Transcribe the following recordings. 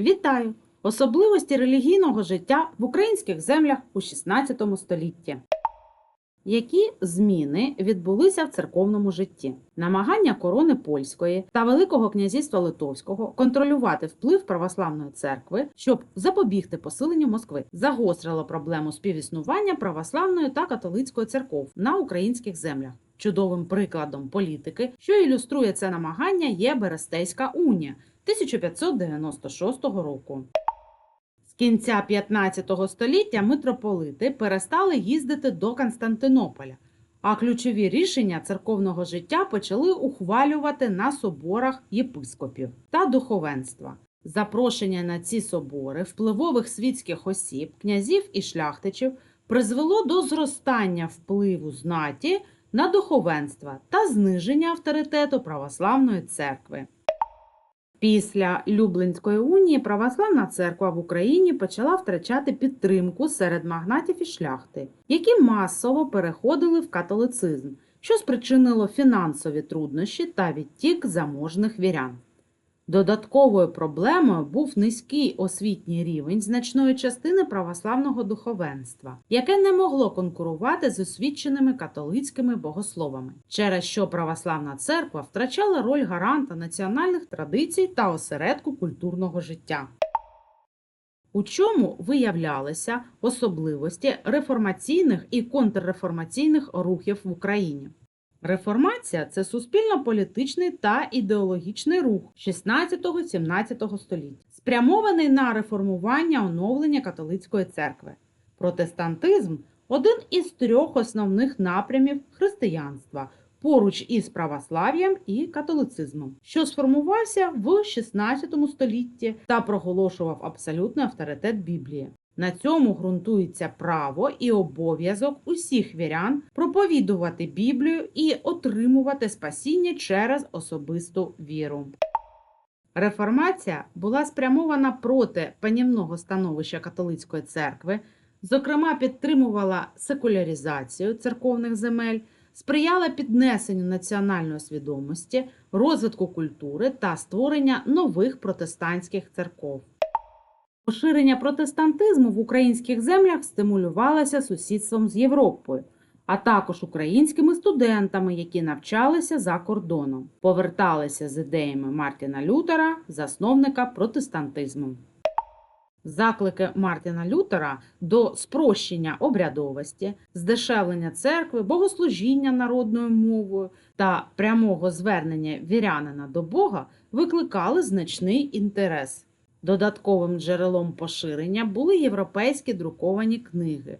Вітаю! Особливості релігійного життя в українських землях у 16 столітті. Які зміни відбулися в церковному житті? Намагання корони польської та Великого князівства Литовського контролювати вплив православної церкви, щоб запобігти посиленню Москви, загострило проблему співіснування православної та католицької церков на українських землях. Чудовим прикладом політики, що ілюструє це намагання, є Берестейська унія 1596 року. З кінця 15 століття митрополити перестали їздити до Константинополя, а ключові рішення церковного життя почали ухвалювати на соборах єпископів та духовенства. Запрошення на ці собори впливових світських осіб, князів і шляхтичів призвело до зростання впливу знаті на духовенство та зниження авторитету православної церкви. Після Люблинської унії православна церква в Україні почала втрачати підтримку серед магнатів і шляхти, які масово переходили в католицизм, що спричинило фінансові труднощі та відтік заможних вірян. Додатковою проблемою був низький освітній рівень значної частини православного духовенства, яке не могло конкурувати з освіченими католицькими богословами, через що православна церква втрачала роль гаранта національних традицій та осередку культурного життя. У чому виявлялися особливості реформаційних і контрреформаційних рухів в Україні? Реформація це суспільно-політичний та ідеологічний рух 16-17 століття, спрямований на реформування оновлення католицької церкви. Протестантизм один із трьох основних напрямів християнства поруч із православ'ям і католицизмом, що сформувався в 16 столітті та проголошував абсолютний авторитет Біблії. На цьому ґрунтується право і обов'язок усіх вірян проповідувати Біблію і отримувати спасіння через особисту віру. Реформація була спрямована проти панівного становища католицької церкви, зокрема підтримувала секуляризацію церковних земель, сприяла піднесенню національної свідомості, розвитку культури та створення нових протестантських церков. Поширення протестантизму в українських землях стимулювалося сусідством з Європою, а також українськими студентами, які навчалися за кордоном, поверталися з ідеями Мартіна Лютера, засновника протестантизму. Заклики Мартіна Лютера до спрощення обрядовості, здешевлення церкви, богослужіння народною мовою та прямого звернення вірянина до Бога викликали значний інтерес. Додатковим джерелом поширення були європейські друковані книги.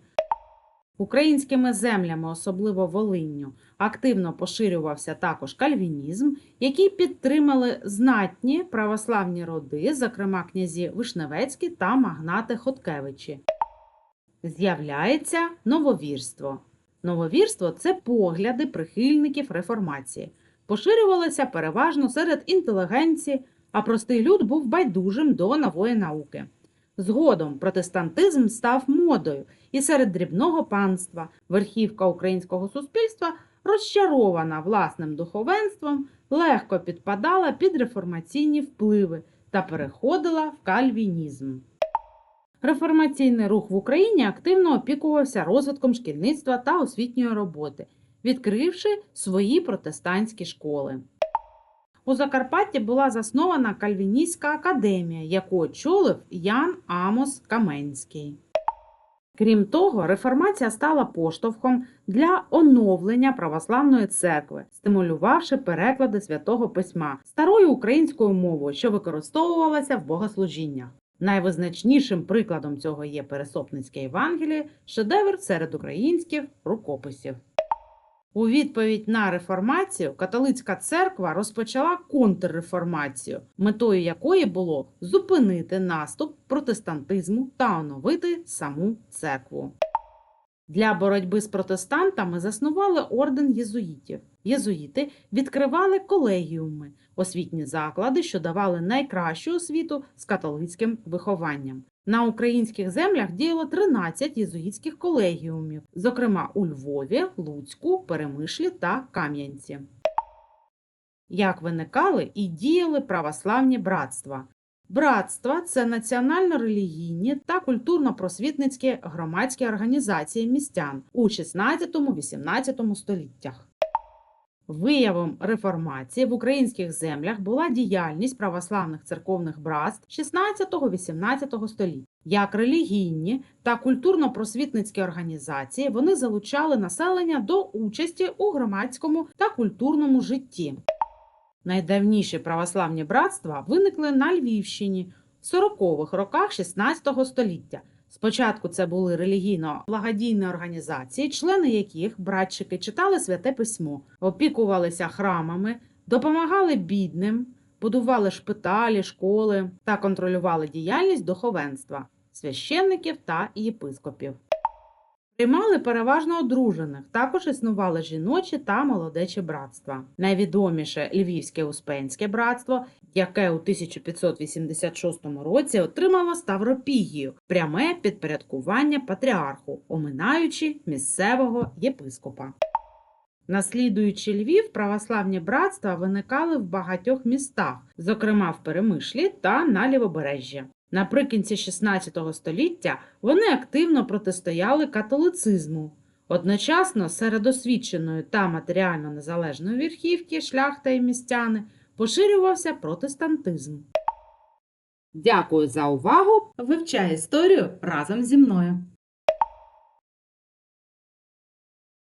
Українськими землями, особливо Волинню, активно поширювався також кальвінізм, який підтримали знатні православні роди, зокрема князі Вишневецькі та магнати Хоткевичі. З'являється нововірство. Нововірство це погляди прихильників реформації. Поширювалося переважно серед інтелігенції, а простий люд був байдужим до нової науки. Згодом протестантизм став модою, і серед дрібного панства верхівка українського суспільства, розчарована власним духовенством, легко підпадала під реформаційні впливи та переходила в кальвінізм. Реформаційний рух в Україні активно опікувався розвитком шкільництва та освітньої роботи, відкривши свої протестантські школи. У Закарпатті була заснована Кальвіністська академія, яку очолив Ян Амос Каменський. Крім того, реформація стала поштовхом для оновлення православної церкви, стимулювавши переклади святого письма старою українською мовою, що використовувалася в богослужіннях. Найвизначнішим прикладом цього є Пересопницьке Євангеліє, шедевр серед українських рукописів. У відповідь на реформацію католицька церква розпочала контрреформацію, метою якої було зупинити наступ протестантизму та оновити саму церкву. Для боротьби з протестантами заснували орден єзуїтів. Єзуїти відкривали колегіуми, освітні заклади, що давали найкращу освіту з католицьким вихованням. На українських землях діяло 13 єзуїтських колегіумів, зокрема у Львові, Луцьку, Перемишлі та Кам'янці. Як виникали і діяли православні братства. Братства це національно-релігійні та культурно-просвітницькі громадські організації містян у 16-18 століттях. Виявом реформації в українських землях була діяльність православних церковних братств 16-18 століть. Як релігійні та культурно-просвітницькі організації вони залучали населення до участі у громадському та культурному житті. Найдавніші православні братства виникли на Львівщині в 40-х роках 16 століття. Спочатку це були релігійно-благодійні організації, члени яких братчики читали святе письмо, опікувалися храмами, допомагали бідним, будували шпиталі, школи та контролювали діяльність духовенства, священників та єпископів. Приймали переважно одружених, також існували жіночі та молодечі братства. Найвідоміше Львівське Успенське братство, яке у 1586 році отримало Ставропігію, пряме підпорядкування патріарху, оминаючи місцевого єпископа. Наслідуючи Львів, православні братства виникали в багатьох містах, зокрема в Перемишлі та на Лівобережжі. Наприкінці XVI століття вони активно протистояли католицизму. Одночасно серед освіченої та матеріально незалежної верхівки, шляхта і містяни поширювався протестантизм. Дякую за увагу! Вивчай історію разом зі мною!